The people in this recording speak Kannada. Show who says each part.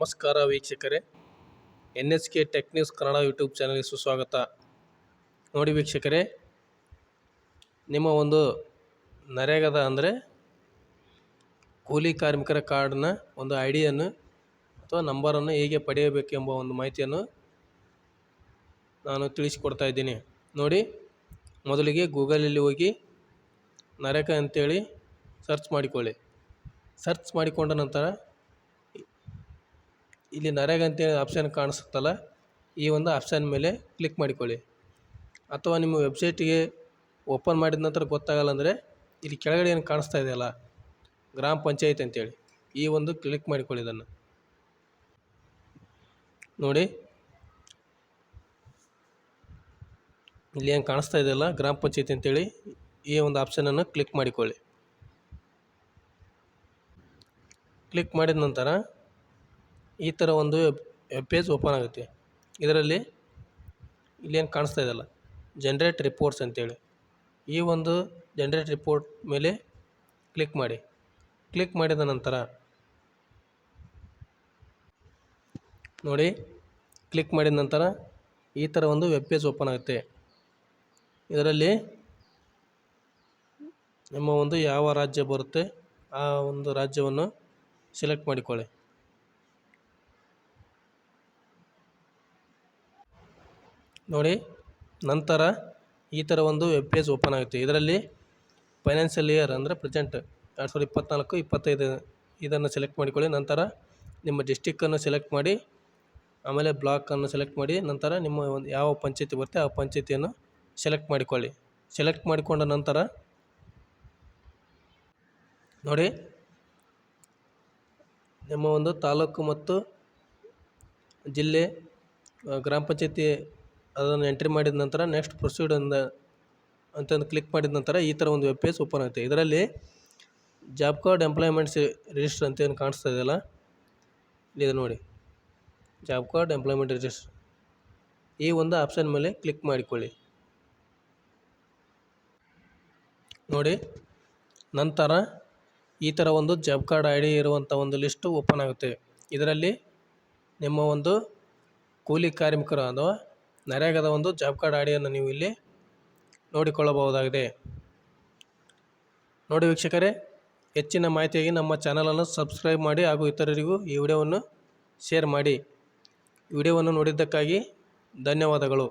Speaker 1: ನಮಸ್ಕಾರ ವೀಕ್ಷಕರೇ. N S K tech news Kannada YouTube ಚಾನಲ್ಗೆ ಸುಸ್ವಾಗತ. ನೋಡಿ ವೀಕ್ಷಕರೇ, ನಿಮ್ಮ ಒಂದು ನರೇಗದ ಅಂದರೆ ಕೂಲಿ ಕಾರ್ಮಿಕರ ಕಾರ್ಡ್ನ ಒಂದು ಐ ಡಿಯನ್ನು ಅಥವಾ ನಂಬರನ್ನು ಹೇಗೆ ಪಡೆಯಬೇಕು ಎಂಬ ಒಂದು ಮಾಹಿತಿಯನ್ನು ನಾನು ತಿಳಿಸಿಕೊಡ್ತಾ ಇದ್ದೀನಿ. ನೋಡಿ, ಮೊದಲಿಗೆ ಗೂಗಲಲ್ಲಿ ಹೋಗಿ ನರೇಗ ಅಂತೇಳಿ ಸರ್ಚ್ ಮಾಡಿಕೊಳ್ಳಿ. ಸರ್ಚ್ ಮಾಡಿಕೊಂಡ ನಂತರ ಇಲ್ಲಿ ನರೇಗಾ ಅಂತೇಳಿ ಆಪ್ಷನ್ ಕಾಣಿಸುತ್ತಲ್ಲ, ಈ ಒಂದು ಆಪ್ಷನ್ ಮೇಲೆ ಕ್ಲಿಕ್ ಮಾಡಿಕೊಳ್ಳಿ. ಅಥವಾ ನಿಮ್ಮ ವೆಬ್ಸೈಟಿಗೆ ಓಪನ್ ಮಾಡಿದ ನಂತರ ಗೊತ್ತಾಗಲ್ಲ ಅಂದರೆ ಇಲ್ಲಿ ಕೆಳಗಡೆ ಏನು ಕಾಣಿಸ್ತಾ ಇದೆಯಲ್ಲ ಗ್ರಾಮ ಪಂಚಾಯತ್ ಅಂತೇಳಿ, ಈ ಒಂದು ಕ್ಲಿಕ್ ಮಾಡಿಕೊಳ್ಳಿ ಇದನ್ನು. ನೋಡಿ, ಇಲ್ಲಿ ಏನು ಕಾಣಿಸ್ತಾ ಇದೆಯಲ್ಲ ಗ್ರಾಮ ಪಂಚಾಯತಿ ಅಂತೇಳಿ, ಈ ಒಂದು ಆಪ್ಷನನ್ನು ಕ್ಲಿಕ್ ಮಾಡಿಕೊಳ್ಳಿ. ಕ್ಲಿಕ್ ಮಾಡಿದ ನಂತರ ಈ ಥರ ಒಂದು ವೆಬ್ ಪೇಜ್ ಓಪನ್ ಆಗುತ್ತೆ. ಇದರಲ್ಲಿ ಇಲ್ಲೇನು ಕಾಣಿಸ್ತಾ ಇದೆಯಲ್ಲ? ಜನ್ರೇಟ್ ರಿಪೋರ್ಟ್ಸ್ ಅಂತೇಳಿ. ಈ ಒಂದು ಜನ್ರೇಟ್ ರಿಪೋರ್ಟ್ ಮೇಲೆ ಕ್ಲಿಕ್ ಮಾಡಿ. ಕ್ಲಿಕ್ ಮಾಡಿದ ನಂತರ ನೋಡಿ ಕ್ಲಿಕ್ ಮಾಡಿದ ನಂತರ ಈ ಥರ ಒಂದು ವೆಬ್ ಪೇಜ್ ಓಪನ್ ಆಗುತ್ತೆ. ಇದರಲ್ಲಿ ನಿಮ್ಮ ಒಂದು ಯಾವ ರಾಜ್ಯ ಬರುತ್ತೆ, ಆ ಒಂದು ರಾಜ್ಯವನ್ನು ಸೆಲೆಕ್ಟ್ ಮಾಡಿಕೊಳ್ಳಿ. ನೋಡಿ, ನಂತರ ಈ ಥರ ಒಂದು ವೆಬ್ ಪೇಜ್ ಓಪನ್ ಆಗುತ್ತೆ. ಇದರಲ್ಲಿ ಫೈನಾನ್ಷಿಯಲ್ ಇಯರ್ ಅಂದರೆ ಪ್ರೆಸೆಂಟ್ ಎರಡು ಸಾವಿರದ ಇಪ್ಪತ್ತ್ನಾಲ್ಕು ಇಪ್ಪತ್ತೈದು ಇದನ್ನು ಸೆಲೆಕ್ಟ್ ಮಾಡಿಕೊಳ್ಳಿ. ನಂತರ ನಿಮ್ಮ ಡಿಸ್ಟಿಕ್ಕನ್ನು ಸೆಲೆಕ್ಟ್ ಮಾಡಿ, ಆಮೇಲೆ ಬ್ಲಾಕನ್ನು ಸೆಲೆಕ್ಟ್ ಮಾಡಿ, ನಂತರ ನಿಮ್ಮ ಒಂದು ಯಾವ ಪಂಚಾಯತಿ ಬರುತ್ತೆ ಆ ಪಂಚಾಯತಿಯನ್ನು ಸೆಲೆಕ್ಟ್ ಮಾಡಿಕೊಳ್ಳಿ. ಸೆಲೆಕ್ಟ್ ಮಾಡಿಕೊಂಡ ನಂತರ ನೋಡಿ, ನಿಮ್ಮ ಒಂದು ತಾಲೂಕು ಮತ್ತು ಜಿಲ್ಲೆ ಗ್ರಾಮ ಪಂಚಾಯತಿ ಅದನ್ನು ಎಂಟ್ರಿ ಮಾಡಿದ ನಂತರ ನೆಕ್ಸ್ಟ್ ಪ್ರೊಸೀಡ್ ಅಂದ ಅಂತಂದು ಕ್ಲಿಕ್ ಮಾಡಿದ ನಂತರ ಈ ಥರ ಒಂದು ವೆಬ್ ಪೇಜ್ ಓಪನ್ ಆಗುತ್ತೆ. ಇದರಲ್ಲಿ ಜಾಬ್ ಕಾರ್ಡ್ ಎಂಪ್ಲಾಯ್ಮೆಂಟ್ಸ್ ರಿಜಿಸ್ಟರ್ ಅಂತ ಏನು ಕಾಣಿಸ್ತಾ ಇದೆಯಲ್ಲ ಇದು ನೋಡಿ. ಜಾಬ್ ಕಾರ್ಡ್ ಎಂಪ್ಲಾಯ್ಮೆಂಟ್ ರಿಜಿಸ್ಟರ್ ಈ ಒಂದು ಆಪ್ಷನ್ ಮೇಲೆ ಕ್ಲಿಕ್ ಮಾಡಿಕೊಳ್ಳಿ. ನೋಡಿ, ನಂತರ ಈ ಥರ ಒಂದು ಜಾಬ್ ಕಾರ್ಡ್ ಐ ಡಿ ಇರುವಂಥ ಒಂದು ಲಿಸ್ಟು ಓಪನ್ ಆಗುತ್ತೆ. ಇದರಲ್ಲಿ ನಿಮ್ಮ ಒಂದು ಕೂಲಿ ಕಾರ್ಮಿಕರು ಅಥವಾ ನರೇಗಾದ ಒಂದು ಜಾಬ್ ಕಾರ್ಡ್ ಆಡಿಯನ್ನು ಡಿಯನ್ನು ನೀವು ಇಲ್ಲಿ ನೋಡಿಕೊಳ್ಳಬಹುದಾಗಿದೆ. ನೋಡಿ ವೀಕ್ಷಕರೇ, ಹೆಚ್ಚಿನ ಮಾಹಿತಿಯಾಗಿ ನಮ್ಮ ಚಾನಲನ್ನು ಸಬ್ಸ್ಕ್ರೈಬ್ ಮಾಡಿ ಹಾಗೂ ಇತರರಿಗೂ ಈ ವಿಡಿಯೋವನ್ನು ಶೇರ್ ಮಾಡಿ. ವಿಡಿಯೋವನ್ನು ನೋಡಿದ್ದಕ್ಕಾಗಿ ಧನ್ಯವಾದಗಳು.